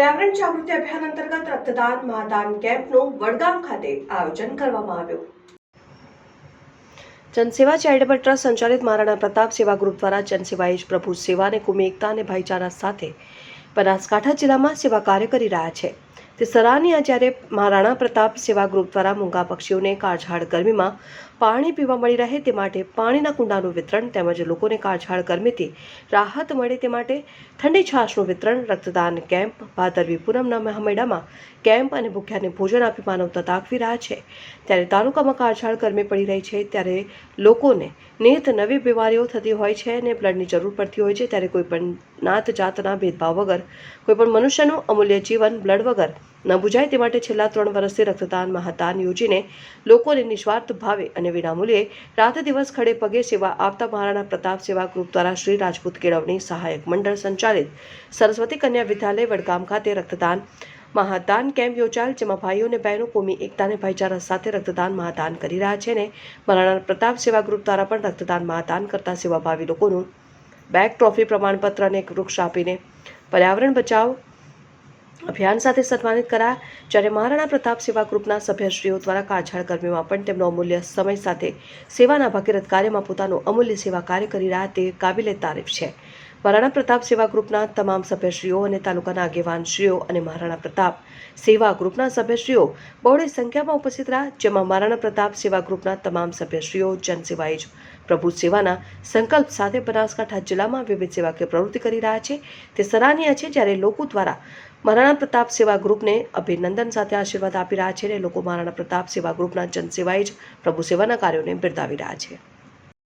પર્યાવરણ જાગૃતિ અભિયાન અંતર્ગત રક્તદાન, મહાદાન કેમ્પનું વડગામ ખાતે આયોજન કરવામાં આવ્યું. જનસેવા ચેરિટેબલ ટ્રસ્ટ સંચાલિત મહારાણા પ્રતાપ સેવા ગ્રુપ દ્વારા જનસેવા એ પ્રભુ સેવા અને કુમી એકતા અને ભાઈચારા સાથે બનાસકાંઠા જિલ્લામાં સેવા કાર્ય કરી રહ્યા છે. તે સરાહનીય જ્યારે મહારાણા પ્રતાપ સેવા ગ્રુપ દ્વારા મૂંગા પક્ષીઓને કાળઝાળ ગરમીમાં પાણી પીવા મળી રહે તે માટે પાણીના કુંડાનું વિતરણ તેમજ લોકોને કાળઝાળ ગરમીથી રાહત મળે તે માટે ઠંડી છાશનું વિતરણ રક્તદાન કેમ્પ ભાદરવી પૂનમના મહામેળામાં કેમ્પ અને ભૂખ્યાને ભોજન આપી માનવતા દાખવી રહ્યા છે. ત્યારે તાલુકામાં કાળઝાળ ગરમી પડી રહી છે, ત્યારે લોકોને નિત નવી બીમારીઓ થતી હોય છે અને બ્લડની જરૂર પડતી હોય છે, ત્યારે કોઈ પણ નાત જાતના ભેદભાવ વગર, કોઈ પણ મનુષ્યનું અમૂલ્ય જીવન બ્લડ વગર ન બુજાય તે માટે છેલ્લા ત્રણ વર્ષથી રક્તદાન મહાદાન યોજીને લોકોને નિસ્વાર્થ ભાવે અને વિનામૂલ્યે રાત દિવસ ખડે પગે સેવા આપતા મહારાણા પ્રતાપ સેવા ગ્રુપ દ્વારા શ્રી રાજપૂત કેળવણી સહાયક મંડળ સંચાલિત સરસ્વતી કન્યા વિદ્યાલય વડગામ ખાતે રક્તદાન મહાદાન કેમ્પ યોજાયેલ, જેમાં ભાઈઓ અને બહેનો કોમી એકતાને ભાઈચારા સાથે રક્તદાન મહાદાન કરી રહ્યા છે અને મહારાણા પ્રતાપ સેવા ગ્રુપ દ્વારા પણ રક્તદાન મહાદાન કરતા સેવાભાવી લોકોનું બેગ, ટ્રોફી, પ્રમાણપત્ર અને વૃક્ષ આપીને પર્યાવરણ બચાવ અભિયાન સાથે સન્માનિત કરાયા જ્યારે મહારાણા પ્રતાપ સેવા ગ્રુપના સભ્યશ્રીઓ દ્વારા કાળઝાળ ગરમીમાં પણ તેમનો અમૂલ્ય સમય સાથે સેવાના ભગીરથ કાર્યમાં પોતાનું અમૂલ્ય સેવા કાર્ય કરી રહ્યા તે કાબિલે તારીફ છે. મહારાણા પ્રતાપ સેવા ગ્રુપના તમામ સભ્યશ્રીઓ અને તાલુકાના આગેવાનશ્રીઓ અને મહારાણા પ્રતાપ સેવા ગ્રુપના સભ્યશ્રીઓ બહોળી સંખ્યામાં ઉપસ્થિત રહ્યા, જેમાં મહારાણા પ્રતાપ સેવા ગ્રુપના તમામ સભ્યશ્રીઓ, જનસેવાએ જ પ્રભુ સેવાના સંકલ્પ સાથે બનાસકાંઠા જિલ્લામાં વિવિધ સેવાકીય પ્રવૃત્તિ કરી રહ્યા છે. તે સરાહનીય છે જ્યારે લોકો દ્વારા મહારાણા પ્રતાપ સેવા ગ્રુપને અભિનંદન સાથે આશીર્વાદ આપી રહ્યા છે અને લોકો મહારાણા પ્રતાપ સેવા ગ્રુપના જનસેવાએ જ પ્રભુ સેવાના કાર્યોને બિરદાવી રહ્યા છે.